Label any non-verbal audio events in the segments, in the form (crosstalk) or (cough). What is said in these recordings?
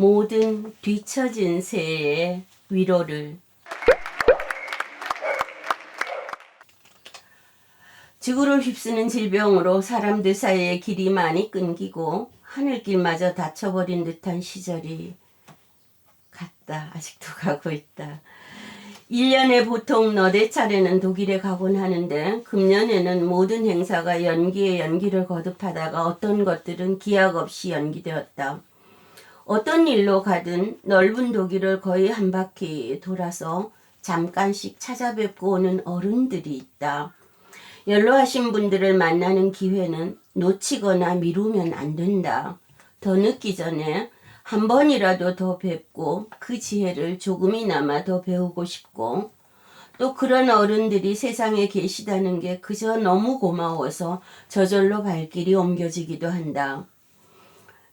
모든 뒤처진 새의 위로를 지구를 휩쓰는 질병으로 사람들 사이에 길이 많이 끊기고 하늘길마저 닫혀버린 듯한 시절이 갔다. 아직도 (laughs) 가고 있다. 1년에 보통 너댓 차례는 독일에 가곤 하는데 금년에는 모든 행사가 연기에 연기를 거듭하다가 어떤 것들은 기약 없이 연기되었다. 어떤 일로 가든 넓은 독일을 거의 한 바퀴 돌아서 잠깐씩 찾아뵙고 오는 어른들이 있다. 연로하신 분들을 만나는 기회는 놓치거나 미루면 안 된다. 더 늦기 전에 한 번이라도 더 뵙고 그 지혜를 조금이나마 더 배우고 싶고 또 그런 어른들이 세상에 계시다는 게 그저 너무 고마워서 저절로 발길이 옮겨지기도 한다.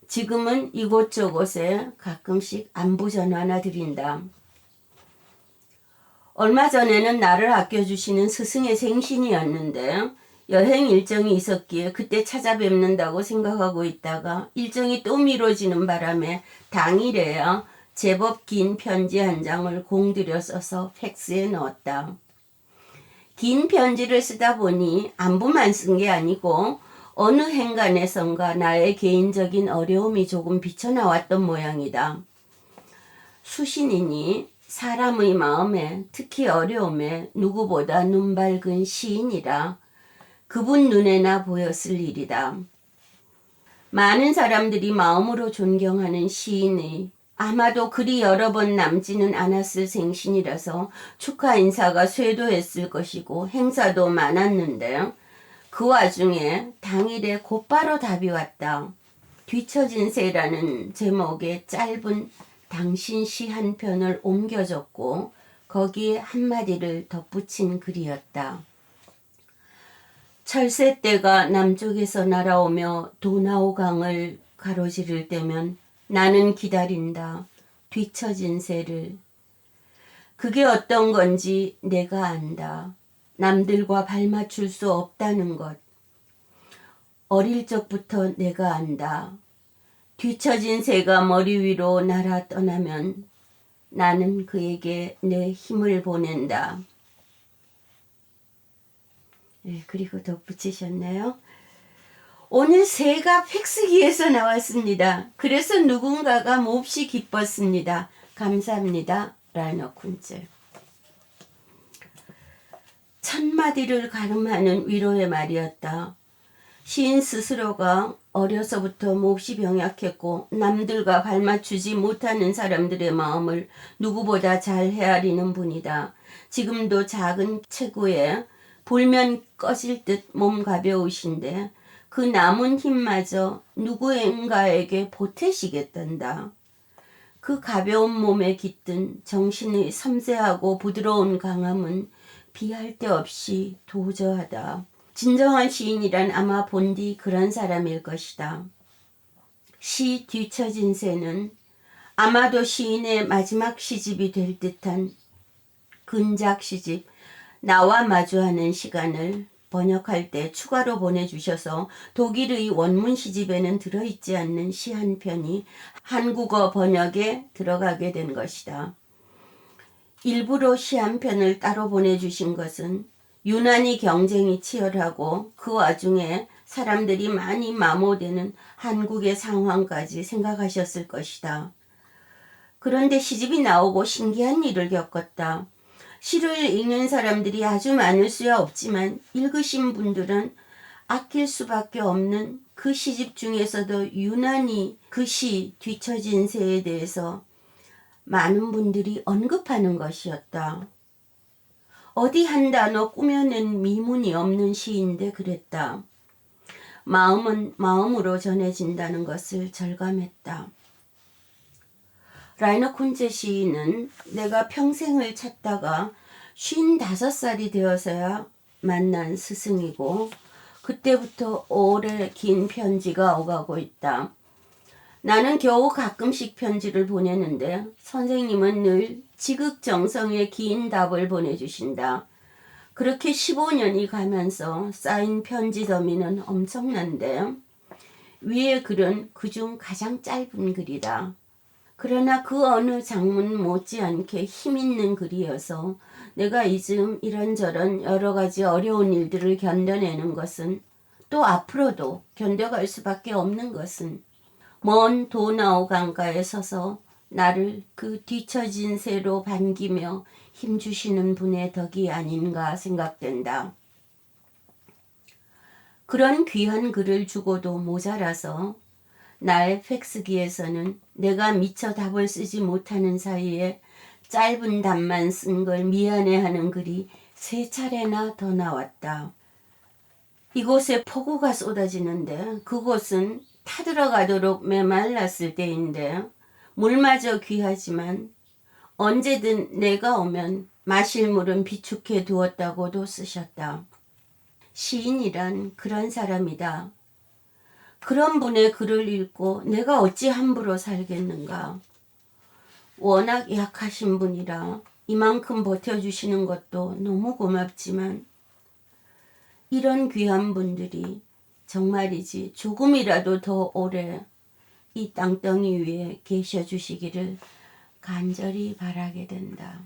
지금은 이곳저곳에 가끔씩 안부 전화나 드린다. 얼마 전에는 나를 아껴주시는 스승의 생신이었는데 여행 일정이 있었기에 그때 찾아뵙는다고 생각하고 있다가 일정이 또 미뤄지는 바람에 당일에야 제법 긴 편지 한 장을 공들여 써서 팩스에 넣었다. 긴 편지를 쓰다 보니 안부만 쓴 게 아니고 어느 행간에선가 나의 개인적인 어려움이 조금 비쳐나왔던 모양이다. 수신이니 사람의 마음에 특히 어려움에 누구보다 눈 밝은 시인이라 그분 눈에나 보였을 일이다. 많은 사람들이 마음으로 존경하는 시인의 아마도 그리 여러 번 남지는 않았을 생신이라서 축하 인사가 쇄도했을 것이고 행사도 많았는데 그 와중에 당일에 곧바로 답이 왔다. 뒤처진 새라는 제목의 짧은 당신 시 한 편을 옮겨줬고 거기에 한마디를 덧붙인 글이었다. 철새떼가 남쪽에서 날아오며 도나오강을 가로지를 때면 나는 기다린다. 뒤처진 새를. 그게 어떤 건지 내가 안다. 남들과 발맞출 수 없다는 것. 어릴 적부터 내가 안다. 뒤처진 새가 머리 위로 날아 떠나면 나는 그에게 내 힘을 보낸다. 네, 그리고 덧붙이셨네요. 오늘 새가 팩스기에서 나왔습니다. 그래서 누군가가 몹시 기뻤습니다. 감사합니다. 라너 쿤젤. 천마디를 가름하는 위로의 말이었다. 시인 스스로가 어려서부터 몹시 병약했고 남들과 발맞추지 못하는 사람들의 마음을 누구보다 잘 헤아리는 분이다. 지금도 작은 체구에 불면 꺼질 듯 몸 가벼우신데 그 남은 힘마저 누구인가에게 보태시겠단다. 그 가벼운 몸에 깃든 정신의 섬세하고 부드러운 강함은 비할 데 없이 도저하다. 진정한 시인이란 아마 본디 그런 사람일 것이다. 시 뒤처진 새는 아마도 시인의 마지막 시집이 될 듯한 근작 시집 나와 마주하는 시간을 번역할 때 추가로 보내주셔서 독일의 원문 시집에는 들어있지 않는 시 한 편이 한국어 번역에 들어가게 된 것이다. 일부러 시 한 편을 따로 보내주신 것은 유난히 경쟁이 치열하고 그 와중에 사람들이 많이 마모되는 한국의 상황까지 생각하셨을 것이다. 그런데 시집이 나오고 신기한 일을 겪었다. 시를 읽는 사람들이 아주 많을 수야 없지만 읽으신 분들은 아낄 수밖에 없는 그 시집 중에서도 유난히 그 시 뒤처진 새에 대해서 많은 분들이 언급하는 것이었다. 어디 한 단어 꾸며낸 미문이 없는 시인데 그랬다. 마음은 마음으로 전해진다는 것을 절감했다. 라이너 콘제 시인은 내가 평생을 찾다가 55살이 되어서야 만난 스승이고 그때부터 오래 긴 편지가 오가고 있다. 나는 겨우 가끔씩 편지를 보내는데 선생님은 늘 지극정성의 긴 답을 보내주신다. 그렇게 15년이 가면서 쌓인 편지 더미는 엄청난데 위의 글은 그중 가장 짧은 글이다. 그러나 그 어느 장문 못지않게 힘있는 글이어서 내가 이즘 이런저런 여러 가지 어려운 일들을 견뎌내는 것은 또 앞으로도 견뎌갈 수밖에 없는 것은 먼 도나우 강가에 서서 나를 그 뒤처진 새로 반기며 힘주시는 분의 덕이 아닌가 생각된다. 그런 귀한 글을 주고도 모자라서 나의 팩스기에서는 내가 미처 답을 쓰지 못하는 사이에 짧은 답만 쓴 걸 미안해하는 글이 세 차례나 더 나왔다. 이곳에 폭우가 쏟아지는데 그곳은 타들어가도록 메말랐을 때인데 물마저 귀하지만 언제든 내가 오면 마실 물은 비축해 두었다고도 쓰셨다. 시인이란 그런 사람이다. 그런 분의 글을 읽고 내가 어찌 함부로 살겠는가. 워낙 약하신 분이라 이만큼 버텨주시는 것도 너무 고맙지만 이런 귀한 분들이 정말이지 조금이라도 더 오래 이 땅덩이 위에 계셔 주시기를 간절히 바라게 된다.